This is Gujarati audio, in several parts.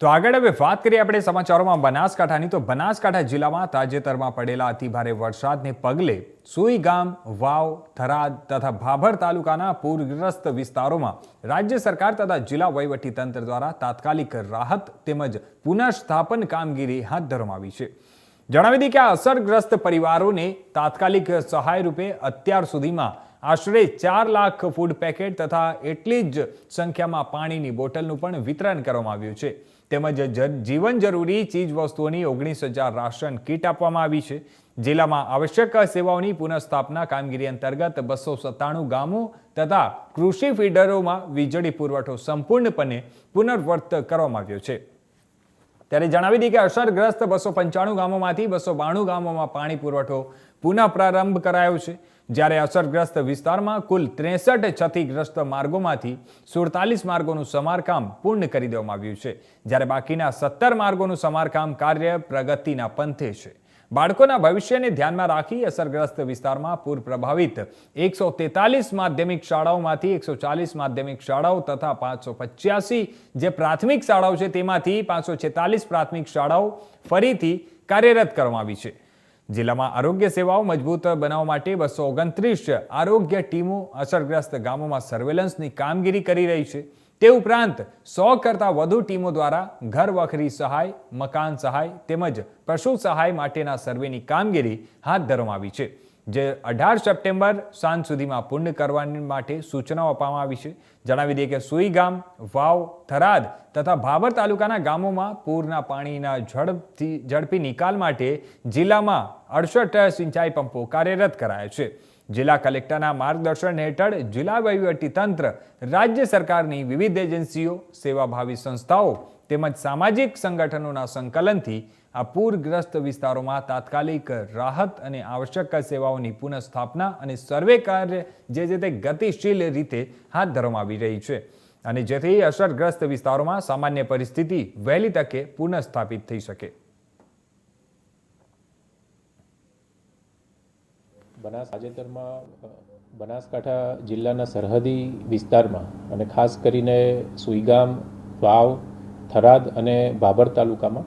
તો આગળ હવે વાત કરીએ આપણે સમાચારોમાં બનાસકાંઠાની. તો બનાસકાંઠા જિલ્લામાં તાજેતરમાં પડેલા અતિભારે વરસાદને પગલે સુઈ ગામ, વાવ, થરાદ તથા ભાભર તાલુકાના પૂરગ્રસ્ત વિસ્તારોમાં રાજ્ય સરકાર તથા જિલ્લા વહીવટીતંત્ર દ્વારા તાત્કાલિક રાહત તેમજ પુનઃસ્થાપન કામગીરી હાથ ધરવામાં આવી છે. જણાવી દઈએ કે આ અસરગ્રસ્ત પરિવારોને તાત્કાલિક સહાય રૂપે અત્યાર સુધીમાં આશરે ચાર લાખ ફૂડ પેકેટ તથા એટલી જ સંખ્યામાં પાણીની બોટલનું પણ વિતરણ કરવામાં આવ્યું છે. તેમજ જીવન જરૂરી ચીજ વસ્તુઓની ઓગણીસ હજાર રાશન કીટ આપવામાં આવી છે. જિલ્લામાં આવશ્યક સેવાઓની પુનઃસ્થાપના કામગીરી અંતર્ગત બસો સત્તાણું ગામો તથા કૃષિ ફીડરોમાં વીજળી પુરવઠો સંપૂર્ણપણે પુનર્વર્ત કરવામાં આવ્યો છે. ત્યારે જણાવી દઈએ કે અસરગ્રસ્ત બસો પંચાણું ગામોમાંથી બસો બાણું ગામોમાં પાણી પુરવઠો પુનઃ પ્રારંભ કરાયો છે. જ્યારે અસરગ્રસ્ત વિસ્તારમાં કુલ ત્રેસઠ ક્ષતિગ્રસ્ત માર્ગોમાંથી સુડતાલીસ માર્ગોનું સમારકામ પૂર્ણ કરી દેવામાં આવ્યું છે, જ્યારે બાકીના સત્તર માર્ગોનું સમારકામ કાર્ય પ્રગતિના પંથે છે. બાળકોના ભવિષ્યને ધ્યાનમાં રાખી અસરગ્રસ્ત વિસ્તારમાં પૂર પ્રભાવિત એકસો તેતાલીસ માધ્યમિક શાળાઓમાંથી એકસો ચાલીસ માધ્યમિક શાળાઓ તથા પાંચસો પચ્યાસી જે પ્રાથમિક શાળાઓ છે તેમાંથી પાંચસો છેતાલીસ પ્રાથમિક શાળાઓ ફરીથી કાર્યરત કરવામાં આવી છે. જિલ્લામાં આરોગ્ય સેવાઓ મજબૂત બનાવવા માટે બસો ઓગણત્રીસ આરોગ્ય ટીમો અસરગ્રસ્ત ગામોમાં સર્વેલન્સની કામગીરી કરી રહી છે. તે ઉપરાંત સો કરતાં વધુ ટીમો દ્વારા ઘર વખરી સહાય, મકાન સહાય તેમજ પશુ સહાય માટેના સર્વેની કામગીરી હાથ ધરવામાં આવી છે. જે અઢાર સપ્ટેમ્બર સાંજ સુધીમાં પૂર્ણ કરવાની માટે સૂચનાઓ આપવામાં આવી છે. જણાવી દઈએ કે સુઈ ગામ, વાવ, થરાદ તથા ભાભર તાલુકાના ગામોમાં પૂરના પાણીના ઝડપથી, ઝડપી નિકાલ માટે જિલ્લામાં અડસઠ સિંચાઈ પંપો કાર્યરત કરાયા છે. જિલ્લા કલેક્ટરના માર્ગદર્શન હેઠળ જિલ્લા તંત્ર, રાજ્ય સરકારની વિવિધ એજન્સીઓ, સેવાભાવી સંસ્થાઓ તેમજ સામાજિક સંગઠનોના સંકલનથી આ પૂરગ્રસ્ત વિસ્તારોમાં તાત્કાલિક રાહત અને આવશ્યક સેવાઓની પુનઃસ્થાપના અને સર્વે કાર્ય જે જે તે ગતિશીલ રીતે હાથ ધરવામાં આવી રહી છે. અને જેથી અસરગ્રસ્ત વિસ્તારોમાં સામાન્ય પરિસ્થિતિ વહેલી તકે પુનઃસ્થાપિત થઈ શકે. બનાસ તાજેતરમાં બનાસકાંઠા જિલ્લાના સરહદી વિસ્તારમાં અને ખાસ કરીને સુઈગામ, વાવ, થરાદ અને ભાભર તાલુકામાં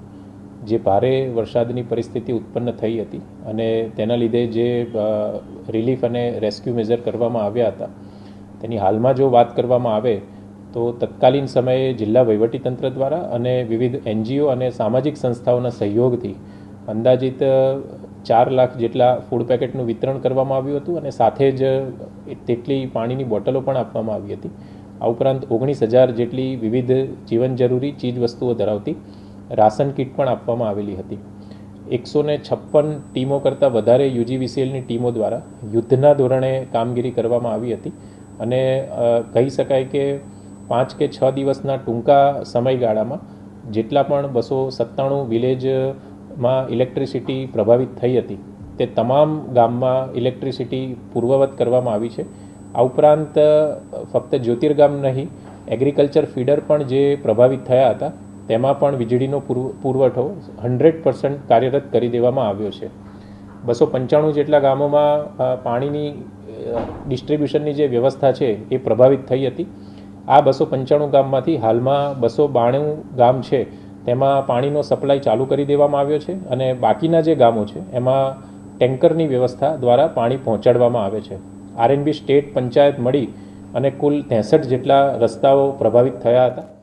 જે ભારે વરસાદની પરિસ્થિતિ ઉત્પન્ન થઈ હતી અને તેના લીધે જે રિલીફ અને રેસ્ક્યુ મેજર કરવામાં આવ્યા હતા, તેની હાલમાં જો વાત કરવામાં આવે, તો તત્કાલીન સમયે જિલ્લા વહીવટીતંત્ર દ્વારા અને વિવિધ એનજીઓ અને સામાજિક સંસ્થાઓના સહયોગથી અંદાજિત ચાર લાખ જેટલા ફૂડ પેકેટનું વિતરણ કરવામાં આવ્યું હતું અને સાથે જ તેટલી પાણીની બોટલો પણ આપવામાં આવી હતી. આ ઉપરાંત ઓગણીસ હજાર જેટલી વિવિધ જીવન જરૂરી ચીજ વસ્તુઓ ધરાવતી રાશન કીટ પણ આપવામાં આવેલી હતી. એકસો ને છપ્પન ટીમો કરતાં વધારે યુજીવીસીએલની ટીમો દ્વારા યુદ્ધના ધોરણે કામગીરી કરવામાં આવી હતી અને કહી શકાય કે પાંચ કે છ દિવસના ટૂંકા સમયગાળામાં જેટલા પણ બસો સત્તાણું વિલેજમાં ઇલેક્ટ્રિસિટી પ્રભાવિત થઈ હતી તે તમામ ગામમાં ઇલેક્ટ્રિસિટી પૂર્વવત કરવામાં આવી છે. આ ઉપરાંત ફક્ત જ્યોતિર્ગામ નહીં, એગ્રીકલ્ચર ફીડર પણ જે પ્રભાવિત થયા હતા તેમાં પણ વીજળીનો પુરવ- પુરવઠો હંડ્રેડ પર્સન્ટ કાર્યરત કરી દેવામાં આવ્યો છે. બસો પંચાણું જેટલા ગામોમાં પાણીની ડિસ્ટ્રીબ્યુશનની જે વ્યવસ્થા છે એ પ્રભાવિત થઈ હતી. આ બસો પંચાણું ગામમાંથી હાલમાં બસો બાણું ગામ છે, તેમાં પાણીનો સપ્લાય ચાલુ કરી દેવામાં આવ્યો છે અને બાકીના જે ગામો છે, એમાં ટેન્કરની વ્યવસ્થા દ્વારા પાણી પહોંચાડવામાં આવે છે. આરએનબી સ્ટેટ પંચાયત મળી અને કુલ ત્રેસઠ જેટલા રસ્તાઓ પ્રભાવિત થયા હતા.